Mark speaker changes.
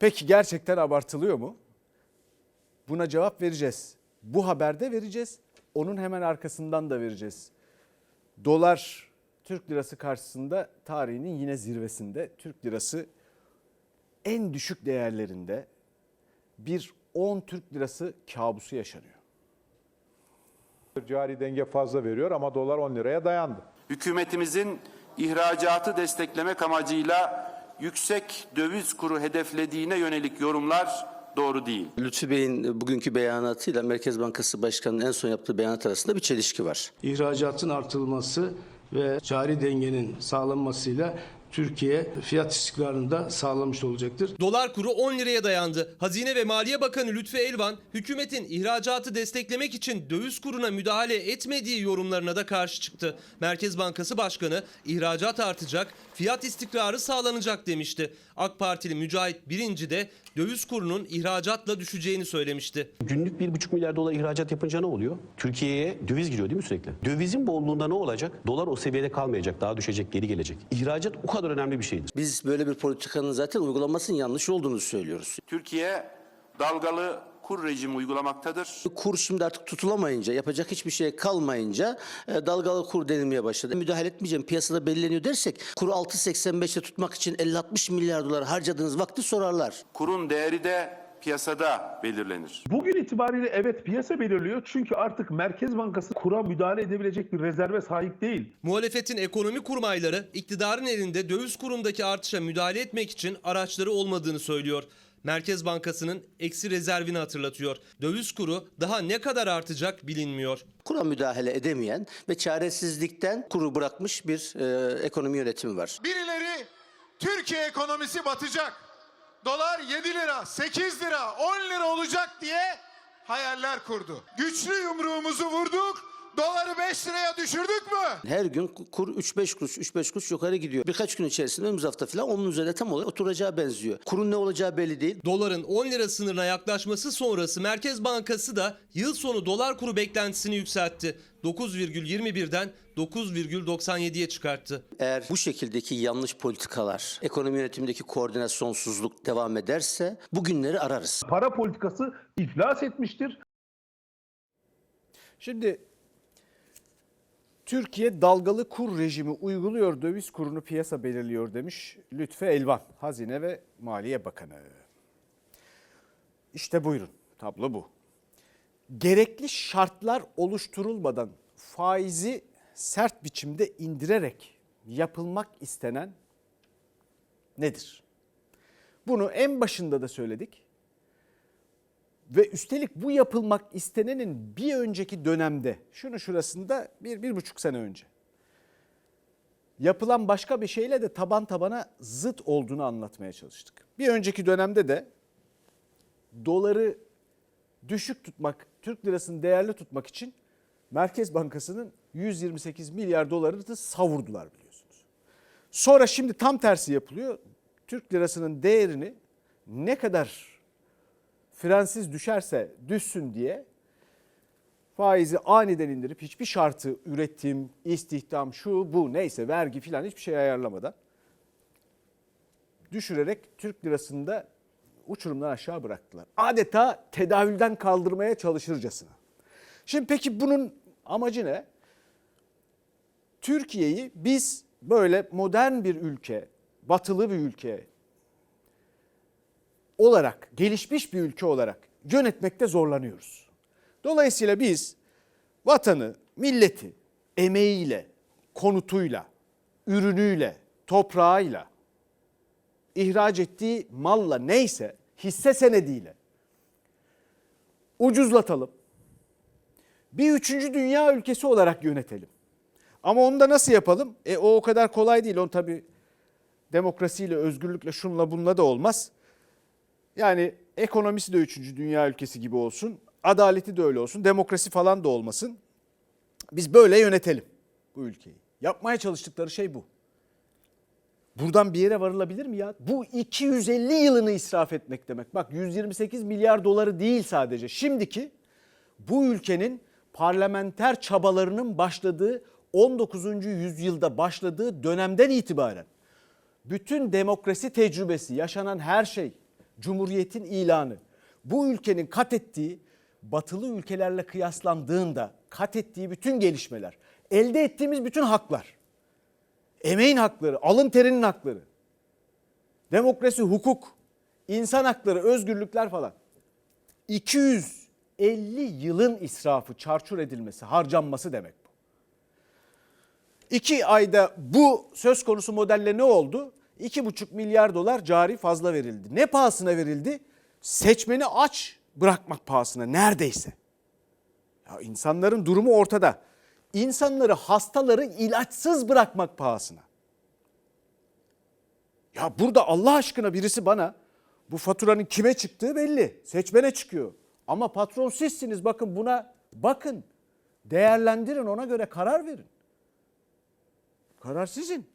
Speaker 1: Peki gerçekten abartılıyor mu? Buna cevap vereceğiz. Bu haberde vereceğiz. Onun hemen arkasından da vereceğiz. Dolar Türk lirası karşısında tarihinin yine zirvesinde. Türk lirası en düşük değerlerinde bir 10 Türk lirası kabusu yaşanıyor.
Speaker 2: Cari denge fazla veriyor ama dolar 10 liraya dayandı.
Speaker 3: hükümetimizin ihracatı desteklemek amacıyla yüksek döviz kuru hedeflediğine yönelik yorumlar doğru değil.
Speaker 4: Lütfi Bey'in bugünkü beyanatıyla Merkez Bankası Başkanı'nın en son yaptığı beyanat arasında bir çelişki var.
Speaker 5: İhracatın artırılması ve cari dengenin sağlanmasıyla Türkiye fiyat istikrarını da sağlamış olacaktır.
Speaker 6: Dolar kuru 10 liraya dayandı. Hazine ve Maliye Bakanı Lütfi Elvan, hükümetin ihracatı desteklemek için döviz kuruna müdahale etmediği yorumlarına da karşı çıktı. Merkez Bankası Başkanı ihracat artacak, fiyat istikrarı sağlanacak demişti. AK Partili Mücahit Birinci de döviz kurunun ihracatla düşeceğini söylemişti.
Speaker 7: Günlük 1,5 milyar dolar ihracat yapınca ne oluyor? Türkiye'ye döviz giriyor değil mi sürekli? Dövizin bolluğunda ne olacak? Dolar o seviyede kalmayacak, daha düşecek, geri gelecek. İhracat o kadar önemli bir şeydir.
Speaker 4: Biz böyle bir politikanın zaten uygulanmasının yanlış olduğunu söylüyoruz.
Speaker 3: Türkiye dalgalı kur rejimi uygulamaktadır.
Speaker 4: Kur şimdi artık tutulamayınca, yapacak hiçbir şey kalmayınca e, dalgalı kur denilmeye başladı. Müdahale etmeyeceğim, piyasada belirleniyor dersek kuru 6.85'te tutmak için 50-60 milyar dolar harcadığınız vakti sorarlar.
Speaker 3: Kurun değeri de piyasada belirlenir.
Speaker 8: Bugün itibariyle evet piyasa belirliyor çünkü artık Merkez Bankası kura müdahale edebilecek bir rezerve sahip değil.
Speaker 6: Muhalefetin ekonomi kurmayları iktidarın elinde döviz kurundaki artışa müdahale etmek için araçları olmadığını söylüyor. Merkez Bankası'nın eksi rezervini hatırlatıyor. Döviz kuru daha ne kadar artacak bilinmiyor.
Speaker 4: Kura müdahale edemeyen ve çaresizlikten kuru bırakmış bir e, ekonomi yönetimi var.
Speaker 9: Birileri Türkiye ekonomisi batacak. Dolar 7 lira, 8 lira, 10 lira olacak diye hayaller kurdu. Güçlü yumruğumuzu vurduk. Doları 5 liraya düşürdük mü?
Speaker 4: Her gün kur 3-5 kuruş, 3-5 kuruş yukarı gidiyor. Birkaç gün içerisinde önümüz hafta falan onun üzerine tam olarak oturacağı benziyor. Kurun ne olacağı belli değil.
Speaker 6: Doların 10 lira sınırına yaklaşması sonrası Merkez Bankası da yıl sonu dolar kuru beklentisini yükseltti. 9,21'den 9,97'ye çıkarttı.
Speaker 4: Eğer bu şekildeki yanlış politikalar, ekonomi yönetimindeki koordinasyonsuzluk devam ederse bugünleri ararız.
Speaker 8: Para politikası iflas etmiştir.
Speaker 1: Şimdi Türkiye dalgalı kur rejimi uyguluyor, döviz kurunu piyasa belirliyor demiş Lütfü Elvan, Hazine ve Maliye Bakanı. İşte buyurun, tablo bu. Gerekli şartlar oluşturulmadan faizi sert biçimde indirerek yapılmak istenen nedir? Bunu en başında da söyledik. Ve üstelik bu yapılmak istenenin bir önceki dönemde, şunu şurasında bir, bir buçuk sene önce yapılan başka bir şeyle de taban tabana zıt olduğunu anlatmaya çalıştık. Bir önceki dönemde de doları düşük tutmak, Türk lirasını değerli tutmak için Merkez Bankası'nın 128 milyar doları da savurdular biliyorsunuz. Sonra şimdi tam tersi yapılıyor. Türk lirasının değerini ne kadar frensiz düşerse düşsün diye faizi aniden indirip hiçbir şartı üretim, istihdam, şu bu neyse vergi filan hiçbir şey ayarlamadan düşürerek Türk lirasını da uçurumdan aşağı bıraktılar. Adeta tedavülden kaldırmaya çalışırcasına. Şimdi peki bunun amacı ne? Türkiye'yi biz böyle modern bir ülke, batılı bir ülke olarak, gelişmiş bir ülke olarak yönetmekte zorlanıyoruz. Dolayısıyla biz vatanı, milleti emeğiyle, konutuyla, ürünüyle, toprağıyla, ihraç ettiği malla neyse hisse senediyle ucuzlatalım. Bir üçüncü dünya ülkesi olarak yönetelim. Ama onu da nasıl yapalım? E o o kadar kolay değil. Onu tabii demokrasiyle, özgürlükle, şunla bunla da olmaz. Yani ekonomisi de üçüncü dünya ülkesi gibi olsun. Adaleti de öyle olsun. Demokrasi falan da olmasın. Biz böyle yönetelim bu ülkeyi. Yapmaya çalıştıkları şey bu. Buradan bir yere varılabilir mi ya? Bu 250 yılını israf etmek demek. Bak 128 milyar doları değil sadece. Şimdiki bu ülkenin parlamenter çabalarının başladığı 19. yüzyılda başladığı dönemden itibaren bütün demokrasi tecrübesi, yaşanan her şey, Cumhuriyetin ilanı. Bu ülkenin kat ettiği batılı ülkelerle kıyaslandığında kat ettiği bütün gelişmeler, elde ettiğimiz bütün haklar, emeğin hakları, alın terinin hakları, demokrasi, hukuk, insan hakları, özgürlükler falan. 250 yılın israfı, çarçur edilmesi, harcanması demek bu. İki ayda bu söz konusu modelle ne oldu? 2,5 milyar dolar cari fazla verildi. Ne pahasına verildi? Seçmeni aç bırakmak pahasına neredeyse. Ya insanların durumu ortada. İnsanları, hastaları ilaçsız bırakmak pahasına. Ya burada Allah aşkına birisi bana bu faturanın kime çıktığı belli. Seçmene çıkıyor. Ama patron sizsiniz bakın buna bakın. Değerlendirin ona göre karar verin. Karar sizin.